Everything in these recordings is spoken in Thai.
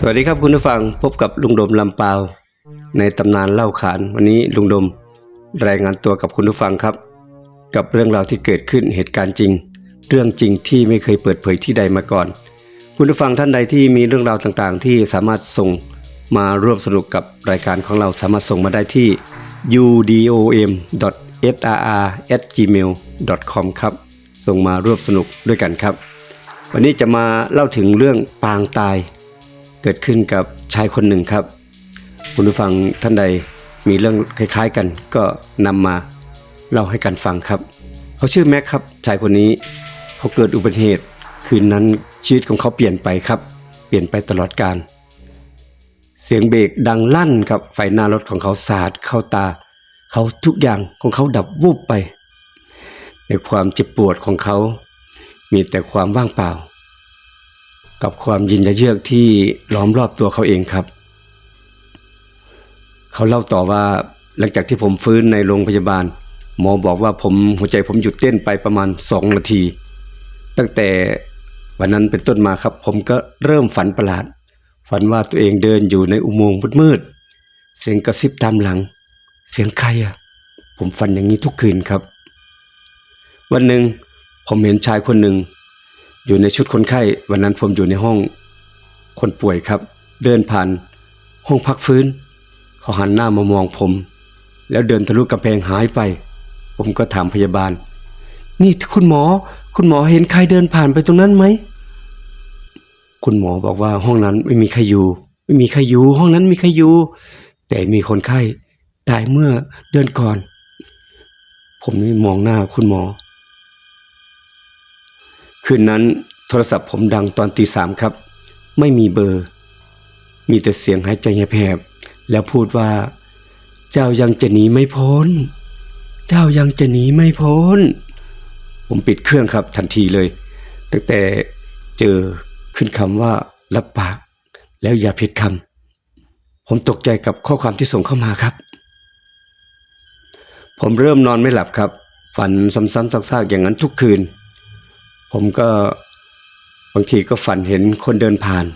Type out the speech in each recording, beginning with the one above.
สวัสดีครับคุณผู้ฟังพบกับลุงดมลำปาว ในตำนานเล่าขานวันนี้ลุงดม รายงานตัวกับคุณผู้ฟังครับ กับเรื่องราวที่เกิดขึ้นเหตุการณ์จริง เรื่องจริงที่ไม่เคยเปิดเผยที่ใดมาก่อน คุณผู้ฟังท่านใดที่มีเรื่องราวต่างๆ ที่สามารถส่งมาร่วมสนุกกับรายการของเราสามารถส่งมาได้ที่ udom.srr@gmail.com ครับส่งมาร่วมสนุกด้วยกันครับ วันนี้จะมาเล่าถึงเรื่องปางตาย เกิดขึ้นกับชายคนหนึ่งครับ คุณผู้ฟังท่านใดมีเรื่องคล้ายๆกันก็นำมาเล่าให้กันฟังครับ เขาชื่อแม็กครับชายคนนี้เขาเกิดอุบัติเหตุ คืนนั้นชีวิตของเขาเปลี่ยนไปครับ เปลี่ยนไปตลอดการ เสียงเบรกดังลั่นครับไฟหน้ารถของเขาสาดเข้าตา เขาทุกอย่างของเขาดับวูบไป ในความเจ็บปวดของเขา มีแต่ความว่างเปล่า กับความยินยะเยือกที่ล้อมรอบตัวเขาเองครับ เขาเล่าต่อว่าหลังจากที่ผมฟื้นในโรงพยาบาล หมอบอกว่าผมหัวใจผมหยุดเต้นไปประมาณ 2 นาที ตั้งแต่วันนั้นเป็นต้นมาครับ ผมก็เริ่มฝันประหลาด ฝันว่าตัวเองเดินอยู่ในอุโมงค์มืดๆเสียงกระซิบตามหลัง เสียงใครอะผมฝันอย่างนี้ทุกคืนครับ วันหนึ่งผมเห็นชายคนหนึ่ง อยู่ในชุดคนไข้ วันนั้นผมอยู่ในห้องคนป่วยครับ เดินผ่าน ห้องพักฟื้น เขาหันหน้ามามองผม แล้วเดินทะลุกำแพงหายไป ผมก็ถามพยาบาล นี่คุณหมอ คุณหมอเห็นใครเดินผ่านไปตรงนั้นไหม คุณหมอบอกว่าห้องนั้นไม่มีใครอยู่ ไม่มีใครอยู่ ห้องนั้นมีใครอยู่ แต่มีคนไข้ตายเมื่อเดือนก่อน ผมนี่มองหน้าคุณหมอ คืนนั้นโทรศัพท์ผมดังตอนตีสามครับ ไม่มีเบอร์ มีแต่เสียงหายใจแหบแล้วพูดว่า เจ้ายังจะหนีไม่พ้น เจ้ายังจะหนีไม่พ้น ผมปิดเครื่องครับทันทีเลย ตั้งแต่เจอขึ้นคำว่ารับปาก แล้วอย่าผิดคำผมตกใจกับข้อความที่ส่งเข้ามาครับ ผมเริ่มนอนไม่หลับครับ ฝันซ้ำๆซากๆอย่างนั้นทุกคืน ผมก็บางทีก็ฝันเห็นคนเดินผ่าน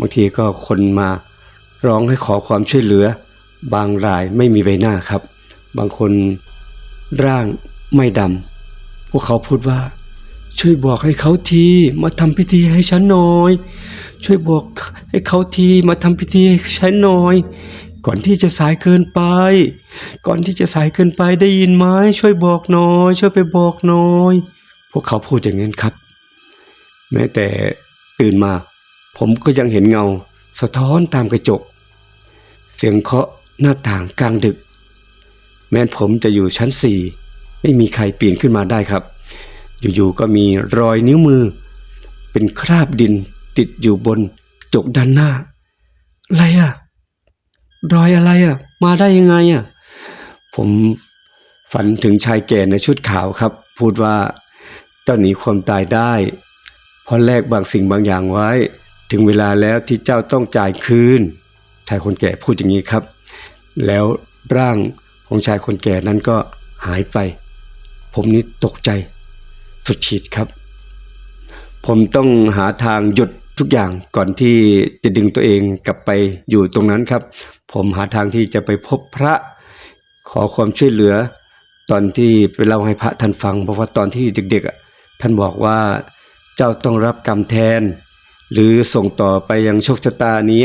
บางทีก็คนมาร้องให้ขอความช่วยเหลือ บางรายไม่มีใบหน้าครับ บางคนร่างไม่ดำพวกเขาพูดว่า ช่วยบอกให้เขาทีมาทำพิธีให้ฉันหน่อย ช่วยบอกให้เขาทีมาทำพิธีให้ฉันหน่อย ก่อนที่จะสายเกินไป ก่อนที่จะสายเกินไปได้ยินไหมช่วยบอกหน่อย ช่วยไปบอกหน่อย วกเขาพูดอย่างนั้นครับ แม้แต่ตื่นมา ผมก็ยังเห็นเงา สะท้อนตามกระจก เสียงเคาะหน้าต่างกลางดึก แม้นผมจะอยู่ชั้นสี่ไม่มีใครปีนขึ้นมาได้ครับ อยู่ๆก็มีรอยนิ้วมือ เป็นคราบดินติดอยู่บนกระจกด้านหน้า อะไรอะรอยอะไรอะมาได้ยังไงอะผมฝันถึงชายแก่ในชุดขาวครับ พูดว่า เจ้าหนีความตายได้เพราะแลกบางสิ่งบางอย่างไว้ ถึงเวลาแล้วที่เจ้าต้องจ่ายคืน ชายคนแก่พูดอย่างนี้ครับ แล้วร่างของชายคนแก่นั้นก็หายไป ผมนี่ตกใจ สุดขีดครับ ผมต้องหาทางหยุดทุกอย่างก่อนที่จะดึงตัวเองกลับไปอยู่ตรงนั้นครับ ผมหาทางที่จะไปพบพระขอความช่วยเหลือ ตอนที่ไปเล่าให้พระท่านฟัง เพราะว่าตอนที่เด็กๆอะ ท่านบอกว่าเจ้าต้องรับกรรมแทน หรือส่งต่อไปยังโชคชะตานี้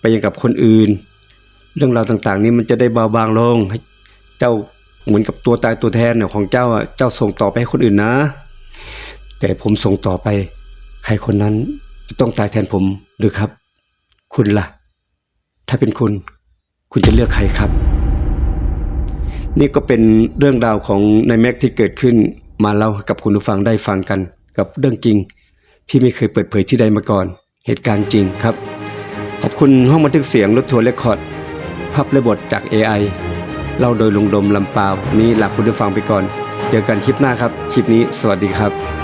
ไปยังกับคนอื่น เรื่องราวต่างๆ นี้มันจะได้เบาบางลงให้เจ้าเหมือนกับตัวตายตัวแทนเนี่ยของเจ้าอะเจ้าส่งต่อไปให้คนอื่นนะ แต่ผมส่งต่อไป ใครคนนั้นจะต้องตายแทนผมหรือครับ คุณล่ะ ถ้าเป็นคุณ คุณจะเลือกใครครับ นี่ก็เป็นเรื่องราวของนายแม็กที่เกิดขึ้น มาเล่ากับคุณผู้ฟังได้ฟังกัน กับเรื่องจริง ที่ไม่เคยเปิดเผยที่ใดมาก่อน เหตุการณ์จริงครับ ขอบคุณห้องบันทึกเสียงรถทัวร์เรคคอร์ดภาพและบทจาก AI เล่าโดยลุงดมลำปาวนนี้ลาคุณผู้ฟังไปก่อน เจอกันคลิปหน้าครับ คลิปนี้สวัสดีครับ